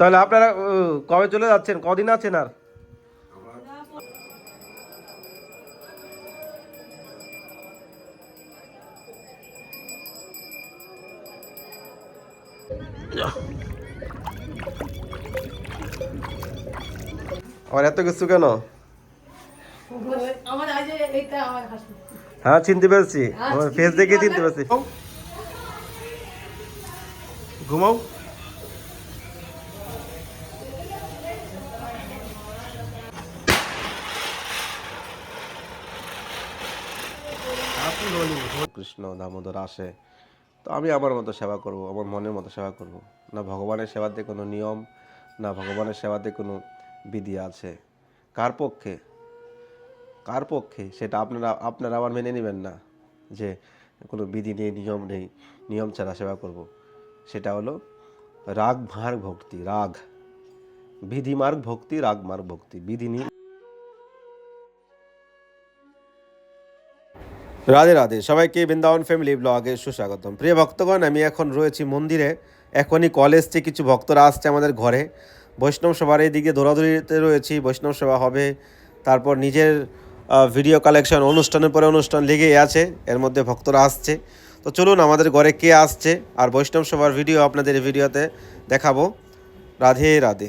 তাহলে আপনারা কবে চলে যাচ্ছেন? কদিন আছেন আর? আমার এত কিছু কেন? হ্যাঁ চিনতে পেরেছি। আমার ফেস দেখে চিনতে পেরেছি। ঘুমাও। কৃষ্ণ, দামোদর আসে, তো আমি আমার মতো সেবা করব, আমার মনের মতো সেবা করব। না ভগবানের সেবাতে কোনো নিয়ম, না ভগবানের সেবাতে কোনো বিধি আছে। কার পক্ষে? কার পক্ষে? সেটা আপনারা আপনারা আবার মেনে নেবেন না যে কোনো বিধি নেই, নিয়ম নেই, নিয়ম ছাড়া সেবা করব। সেটা হলো রাগ মার্গ ভক্তি, রাগ। বিধি মার্গ ভক্তি, রাগ মার্গ ভক্তি। বিধি নিয়ে রাধে রাধে, সবাইকে বৃন্দাবন ফ্যামিলি ব্লগে সুস্বাগতম। প্রিয় ভক্তগণ, আমি এখন রয়েছি মন্দিরে। এখনই কলেজ থেকে কিছু ভক্তরা আসছে আমাদের ঘরে। বৈষ্ণব সভার এইদিকে দৌড়াদৌড়িতে রয়েছি। বৈষ্ণব সভা হবে। তারপর নিজের ভিডিও কালেকশন অনুষ্ঠানের পরে অনুষ্ঠান লেগেই আছে। এর মধ্যে ভক্তরা আসছে। তো চলুন আমাদের ঘরে কে আসছে? আর বৈষ্ণব সভার ভিডিও আপনাদের ভিডিওতে দেখাবো। রাধে রাধে।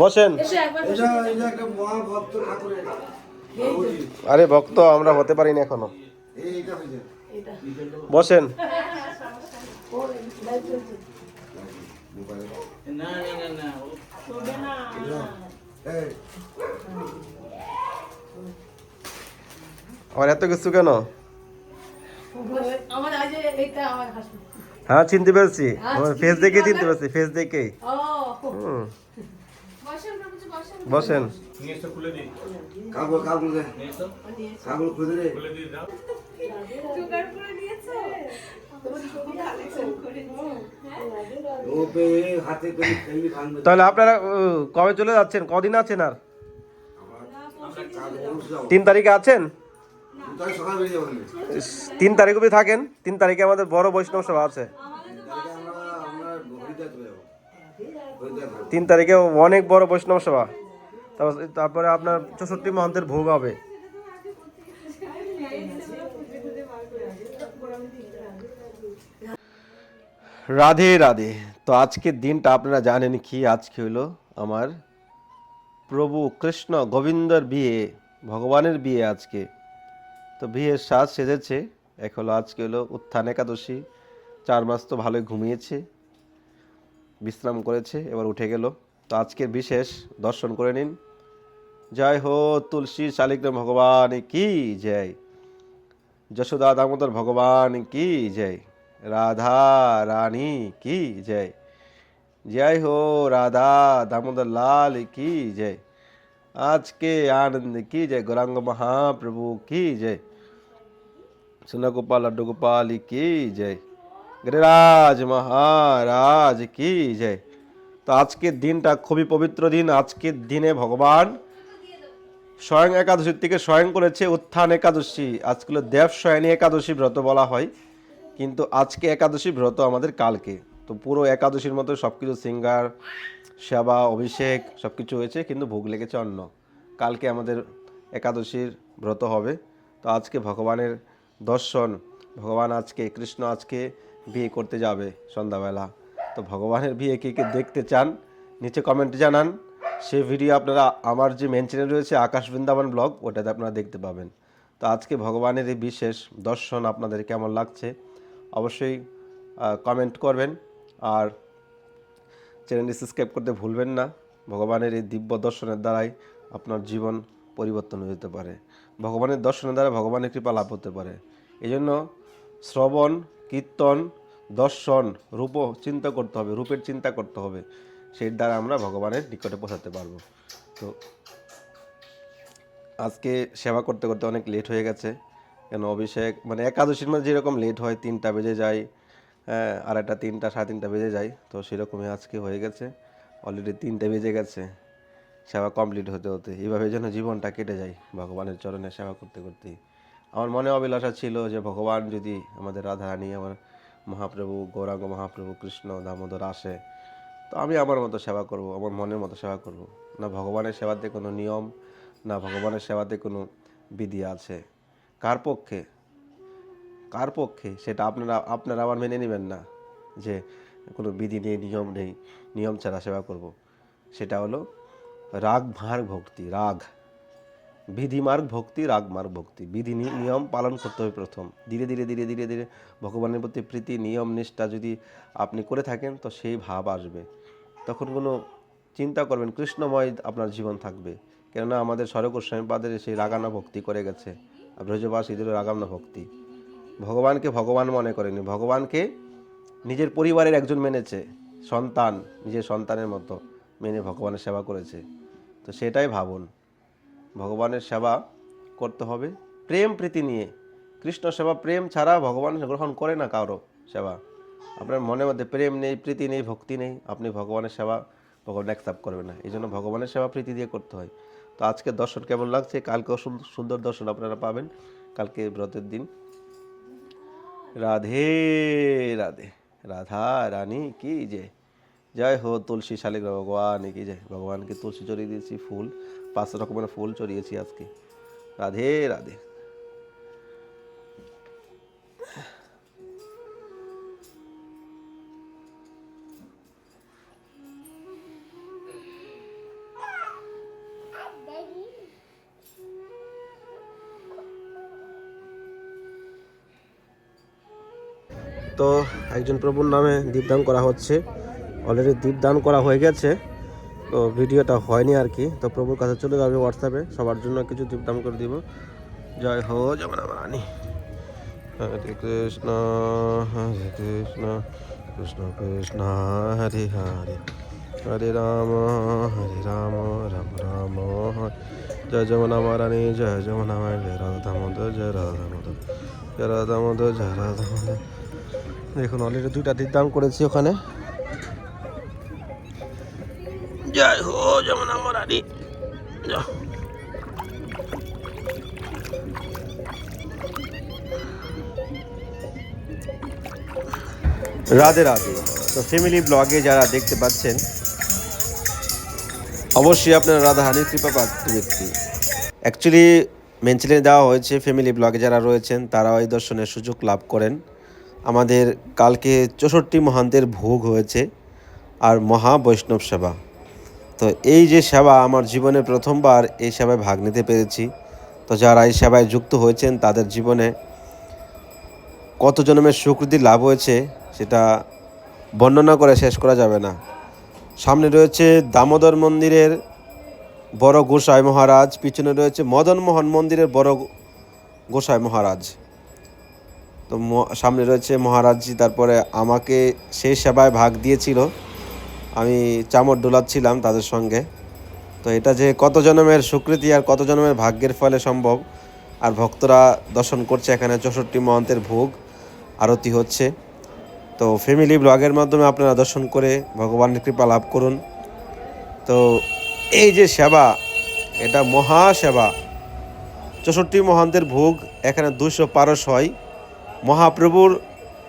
বসেন। আরে ভক্ত আমরা হতে পারি না এখনও বসেন আমার এত কিছু কেন আমার আজ এইটা আমার হাসপাতাল হ্যাঁ চিনতে পেরেছি। ফেস দেখে চিনতে পেরেছি। ফেস দেখে বসেন তাহলে আপনারা কবে চলে যাচ্ছেন? কদিন আছেন আর? তিন তারিখে আছেন? তিন তারিখ অবধি থাকেন। তিন তারিখে আমাদের বড় বৈষ্ণব সভা আছে। তিন তারিখে অনেক বড় বৈষ্ণব সভা। তারপর- তারপরে আপনার চৌষট্টি মহন্তের ভোগ হবে। রাধে রাধে। তো আজকের দিনটা আপনারা জানেন কি? আজকে হলো আমার প্রভু কৃষ্ণ গোবিন্দর বিয়ে ভগবানের বিয়ে আজকে। তো বিয়ের সাজ সেজেছে। এক হলো আজকে হলো উত্থান একাদশী। চার মাস তো ভালোই ঘুমিয়েছে, বিশ্রাম করেছে, এবার উঠে গেল। তো আজকের বিশেষ দর্শন করে নিন। জয় হো তুলসী শালিগ্রাম, ভগবান কি জয়। যশোদা দামোদর, ভগবান কি জয়। রাধা রানী কি জয়। জয় হো রাধা দামোদর, লাল কি জয়। আজকে আনন্দ কি জয় গৌরাঙ্গ মহাপ্রভু কি জয় सुना गोपाल लड्डू गोपाल की जय গিরিরাজ মহারাজ কি জয় তো আজকের দিনটা খুবই পবিত্র দিন আজকের দিনে ভগবান স্বয়ং একাদশীর থেকে স্বয়ং করেছে উত্থান একাদশী আজগুলো দেব স্বয়নী একাদশী ব্রত বলা হয় কিন্তু আজকে একাদশী ব্রত আমাদের কালকে তো পুরো একাদশীর মতো সব কিছু সিঙ্গার সেবা, অভিষেক সব কিছু হয়েছে, কিন্তু ভোগ লেগেছে অন্য কালকে আমাদের একাদশীর ব্রত হবে। তো আজকে ভগবানের দর্শন, ভগবান আজকে, কৃষ্ণ আজকে বিয়ে করতে যাবে সন্ধ্যাবেলা। তো ভগবানের বিয়ে কে কে দেখতে চান, নিচে কমেন্টে জানান। সে ভিডিও আপনারা, আমার যে মেন চ্যানেল রয়েছে, আকাশ বৃন্দাবন ব্লগ ওটাতে আপনারা দেখতে পাবেন। তো আজকে ভগবানের এই বিশেষ দর্শন আপনাদের কেমন লাগছে, অবশ্যই কমেন্ট করবেন। আর চ্যানেলটি সাবস্ক্রাইব করতে ভুলবেন না। ভগবানের এই দিব্য দর্শনের দ্বারাই আপনার জীবন পরিবর্তন হয়ে যেতে পারে। ভগবানের দর্শনের দ্বারা ভগবানের কৃপা লাভ হতে পারে। এই জন্য শ্রবণ, কীর্তন, দর্শন রূপ চিন্তা করতে হবে, রূপের চিন্তা করতে হবে। সেই দ্বারা আমরা ভগবানের নিকটে পৌঁছাতে পারব। তো আজকে সেবা করতে করতে অনেক লেট হয়ে গেছে। কেন অভিষেক মানে একাদশীর মধ্যে যেরকম লেট হয়, তিনটা বেজে যায় একটা তিনটা, সাড়ে তিনটা বেজে যায়। তো সেরকমই আজকে হয়ে গেছে। অলরেডি তিনটে বেজে গেছে। সেবা কমপ্লিট হতে হতে। এইভাবে যেন জীবনটা কেটে যায় ভগবানের চরণে সেবা করতে করতে। আমার মনে অভিলাষা ছিল যে ভগবান যদি আমাদের রাধারানী, আমার মহাপ্রভু, গৌরাঙ্গ মহাপ্রভু, কৃষ্ণ, দামোদর আসে, তো আমি আমার মতো সেবা করব, আমার মনের মতো সেবা করব। না ভগবানের সেবাতে কোনো নিয়ম, না ভগবানের সেবাতে কোনো বিধি আছে। কার পক্ষে? কার পক্ষে? সেটা আপনারা আপনারা আবার মেনে নেবেন না যে কোনো বিধি নেই, নিয়ম নেই, নিয়ম ছাড়া সেবা করব। সেটা হলো রাগ ভার ভক্তি, রাগ। বিধি মার্গ ভক্তি, রাগ মার্গ ভক্তি। বিধি নিয়ম পালন করতে হবে প্রথম। ধীরে ধীরে ধীরে ধীরে ধীরে ভগবানের প্রতি প্রীতি, নিয়ম, নিষ্ঠা যদি আপনি করে থাকেন, তো সেই ভাব আসবে। তখন কোনো চিন্তা করবেন, কৃষ্ণময় আপনার জীবন থাকবে। কেননা আমাদের স্বরগ স্বামীপাদের সেই রাগানা ভক্তি করে গেছে। আর ব্রজবাস এদেরও রাগানা ভক্তি ভগবানকে ভগবান মনে করেনি। ভগবানকে নিজের পরিবারের একজন মেনেছে, সন্তান, নিজের সন্তানের মতো মেনে ভগবানের সেবা করেছে। তো সেটাই ভাবুন, ভগবানের সেবা করতে হবে। প্রেম প্রীতি নিয়ে, কৃষ্ণ সেবা প্রেম ছাড়া ভগবান গ্রহণ করে না কারও সেবা। আপনার মনের মধ্যে প্রেম নেই, প্রীতি নেই, ভক্তি নেই, আপনি ভগবানের সেবা ভগবান অ্যাকসেপ্ট করবে না। এই জন্য ভগবানের সেবা প্রীতি দিয়ে করতে হয়। তো আজকে দর্শন কেমন লাগছে? কালকেও সুন্দর দর্শন আপনারা পাবেন। কালকে ব্রতের দিন। রাধে রাধে। রাধা রানী কি যে। জয় হো তুলসী শালিক ভগবান, কি জয় ভগবানকে তুলসী চড়িয়ে দিয়েছি, ফুল, পাঁচ রকমের ফুল চড়িয়েছি আজকে। রাধে রাধে। একজন প্রভুর নামে দীপদান করা হচ্ছে। অলরেডি দীপদান করা হয়ে গেছে। তো ভিডিওটা হয়নি আর কি। তো প্রভুর কাছে চলে যাবে হোয়াটসঅ্যাপে সবার জন্য কিছু দীপদান করে দিব। জয় হো জগন্নাথ রানী হরে কৃষ্ণ হরে কৃষ্ণ কৃষ্ণ কৃষ্ণ, হরে হরে। হরে রাম হরে রাম রাম রাম। জয় যমুনা রানী জয় যমুনা জয় রাধা দামোদর, জয় রাধা দামোদর। জয় রাধা দামোদর, জয় রাধা দামোদর। দেখুন অলরেডি দুইটা দাম করেছি ওখানে। যাই হো যমুনা রানী জয় রাধে রাধে। তো ফ্যামিলি ব্লগে যারা দেখতে পাচ্ছেন অবশ্যই আপনার রাধা হানির কৃপা প্রাপ্ত ব্যক্তি অ্যাকচুয়ালি মেনশনে দেওয়া হয়েছে ফ্যামিলি ব্লগে যারা রয়েছেন তারা ওই দর্শনের সুযোগ লাভ করেন। আমাদের কালকে চৌষট্টি মহান্তের ভোগ হয়েছে আর মহা বৈষ্ণব সেবা। তো এই যে সেবা আমার জীবনে প্রথমবার এই সেবায় ভাগ নিতে পেরেছি। তো যারা এই সেবায় যুক্ত হয়েছেন তাদের জীবনে কত জন্মের সুকৃতি লাভ হয়েছে সেটা বর্ণনা করে শেষ করা যাবে না। সামনে রয়েছে দামোদর মন্দিরের বড় গোসাই মহারাজ, পিছনে রয়েছে মদন মোহন মন্দিরের বড় গোসাই মহারাজ। তো সামনে রয়েছে মহারাজজি, তারপরে আমাকে সেই সেবায় ভাগ দিয়েছিল। আমি চামর ডোলাচ্ছিলাম তাদের সঙ্গে। তো এটা যে কত জন্মের স্বীকৃতি আর কত জন্মের ভাগ্যের ফলে সম্ভব, আর ভক্তরা দর্শন করছে এখানে চৌষট্টি মহন্তের ভোগ, আরতি হচ্ছে। তো ফ্যামিলি ব্লগের মাধ্যমে আপনারা দর্শন করে ভগবানের কৃপা লাভ করুন। তো এই যে সেবা, এটা মহা সেবা। চৌষট্টি মহান্তের ভোগ, এখানে দুশো পারস হয়। মহাপ্রভুর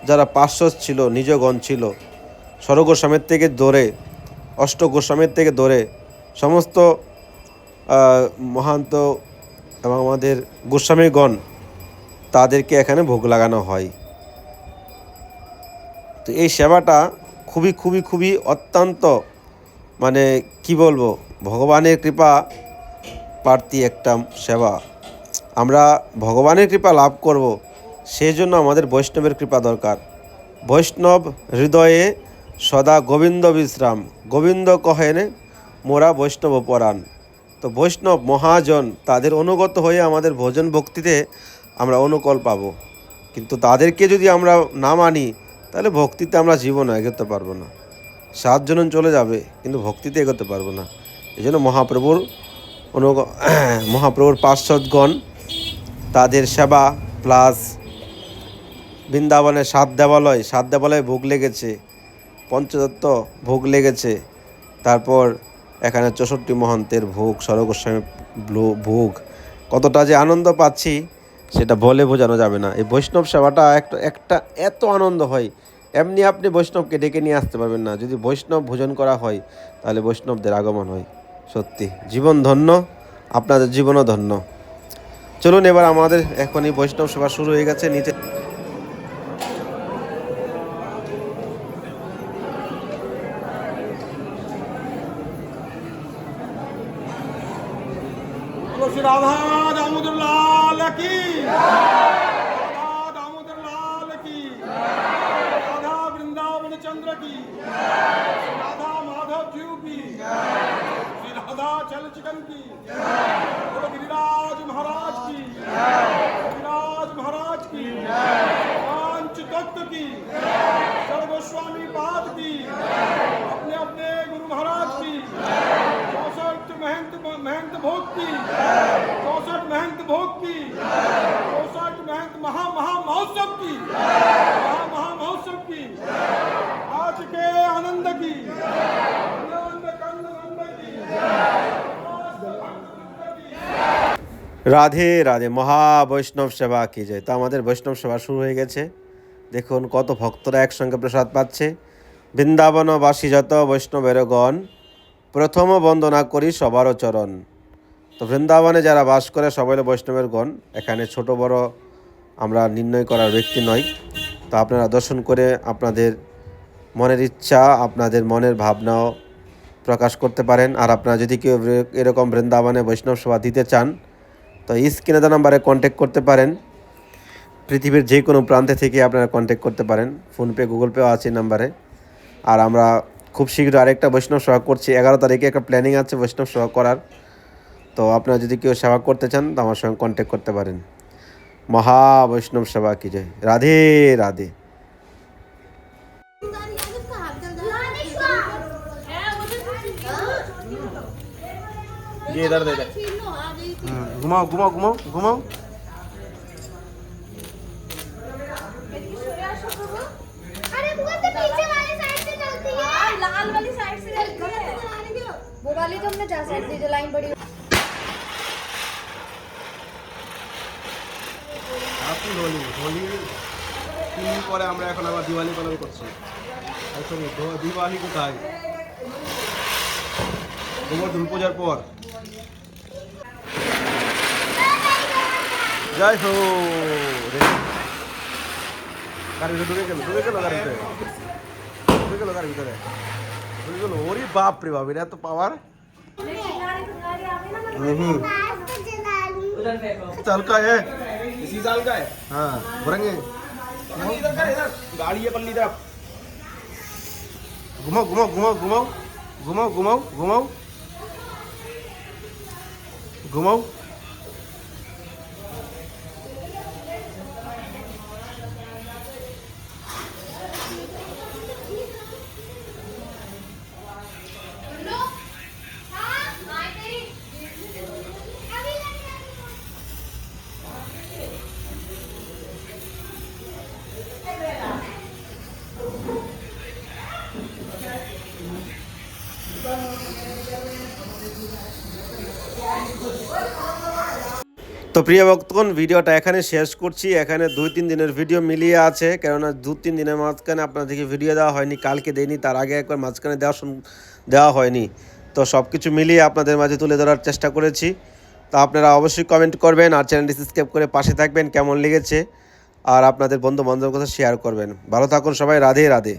যারা পার্শ্বদ ছিল, নিজগণ ছিল, স্বরগোস্বামীর থেকে ধরে অষ্ট গোস্বামীর থেকে ধরে সমস্ত মহান্ত এবং আমাদের গোস্বামীগণ তাদেরকে এখানে ভোগ লাগানো হয়। তো এই সেবাটা খুবই খুবই খুবই অত্যন্ত মানে কি বলব, ভগবানের কৃপা প্রার্থী একটা সেবা। আমরা ভগবানের কৃপা লাভ করব। সেই জন্য আমাদের বৈষ্ণবের কৃপা দরকার। বৈষ্ণব হৃদয়ে সদা গোবিন্দ বিশ্রাম। গোবিন্দ কহেন, মোরা বৈষ্ণব পরাণ। তো বৈষ্ণব মহাজন তাদের অনুগত হয়ে আমাদের ভোজন ভক্তিতে আমরা অনুকূল পাবো। কিন্তু তাদেরকে যদি আমরা না মানি, তাহলে ভক্তিতে আমরা জীবনে এগোতে পারব না। সাতজন চলে যাবে, কিন্তু ভক্তিতে এগোতে পারব না। এই জন্য মহাপ্রভুর অনুগ, মহাপ্রভুর পার্শ্বদগণ তাদের সেবা প্লাস বৃন্দাবনের সাত দেবালয়, সাত দেবালয়ে ভোগ লেগেছে, পঞ্চদত্ত ভোগ লেগেছে, তারপর এখানে চৌষট্টি মহন্তের ভোগ সরগোস্বামী ভোগ। কতটা যে আনন্দ পাচ্ছি, সেটা বলে বোঝানো যাবে না। এই বৈষ্ণব সেবাটা একটা একটা এত আনন্দ হয়, এমনি আপনি বৈষ্ণবকে ডেকে নিয়ে আসতে পারবেন না। যদি বৈষ্ণব ভোজন করা হয়, তাহলে বৈষ্ণবদের আগমন হয়, সত্যি। জীবন ধন্য, আপনাদের জীবনও ধন্য। চলুন এবার আমাদের এখনই বৈষ্ণব সেবা শুরু হয়ে গেছে, নিচে महा महा महोत्सव की महा महा महोत्सव की आज के आनंद की आनंद कंद नंद की রাধে রাধে মহা বৈষ্ণব সেবা কি যায় তো আমাদের বৈষ্ণব সেবা শুরু হয়ে গেছে দেখুন কত ভক্তরা একসঙ্গে প্রসাদ পাচ্ছে বৃন্দাবনবাসী যত বৈষ্ণবের গণ প্রথম বন্দনা করি সবারও চরণ তো বৃন্দাবনে যারা বাস করে সবাই হলো বৈষ্ণবের গণ এখানে ছোট বড় আমরা নির্ণয় করার ব্যক্তি নয় তো আপনারা দর্শন করে আপনাদের মনের ইচ্ছা, আপনাদের মনের ভাবনাও প্রকাশ করতে পারেন। আর আপনারা যদি কেউ এরকম বৃন্দাবনে বৈষ্ণব সভা দিতে চান, তো স্ক্রিনে দেওয়া নাম্বারে কন্ট্যাক্ট করতে পারেন। পৃথিবীর যে কোনো প্রান্তে থেকে আপনারা কন্ট্যাক্ট করতে পারেন। ফোনপে গুগল পেও আছে নাম্বারে। আর আমরা খুব শীঘ্র আরেকটা বৈষ্ণব সভা করছি। এগারো তারিখে একটা প্ল্যানিং আছে বৈষ্ণব সভা করার। তো আপনারা যদি কেউ সেবা করতে চান, তো আমার সঙ্গে কন্ট্যাক্ট করতে পারেন। महावैष्णव सभा की जय। राधे राधे। इधर दे हाँ, घुमाओ घुमाओ घुमाओ घुमाओ। हाँ, लाल वाली साइड से वो वाली तो हमने जा जो लाइन बड़ी হোলি হোলির তিন দিন পরে আমরা এখন আবার দিওয়ালি পালন করছি। এখন দিওয়ালি কোথায়? গোবর্ধন পূজার পর। যাই হো গাড়িতে ঢুকে গেল ঢুকে গেল গাড়িতে। ঢুকে গেল গাড়ির ভিতরে। ঢুকে গেল। ওরে বাপ রে বাপ এত পাওয়ার হুম চল কা হ্যাঁ इसी साल का है? हाँ भरेंगे गाड़ी है पल्ली तरफ़। घुमाओ घुमाओ घुमाओ घुमाओ घुमाओ घुमाओ घुमाओ। घुमाओ। তো প্রিয় ভক্তগণ, ভিডিওটা এখানে শেষ করছি। এখানে দুই তিন দিনের ভিডিও মিলিয়ে আছে, কেননা দু তিন দিনের মাঝখানে আপনাদেরকে ভিডিও দেওয়া হয়নি, কালকে দেয়নি তার আগে একবার মাঝখানে দেওয়া দেওয়া হয়নি। তো সব কিছু মিলিয়ে আপনাদের মাঝে তুলে ধরার চেষ্টা করেছি। তো আপনারা অবশ্যই কমেন্ট করবেন আর চ্যানেলটি সাবস্ক্রাইব করে পাশে থাকবেন, কেমন লেগেছে? আর আপনাদের বন্ধু বান্ধবের কথা শেয়ার করবেন। ভালো থাকুন সবাই, রাধে রাধে।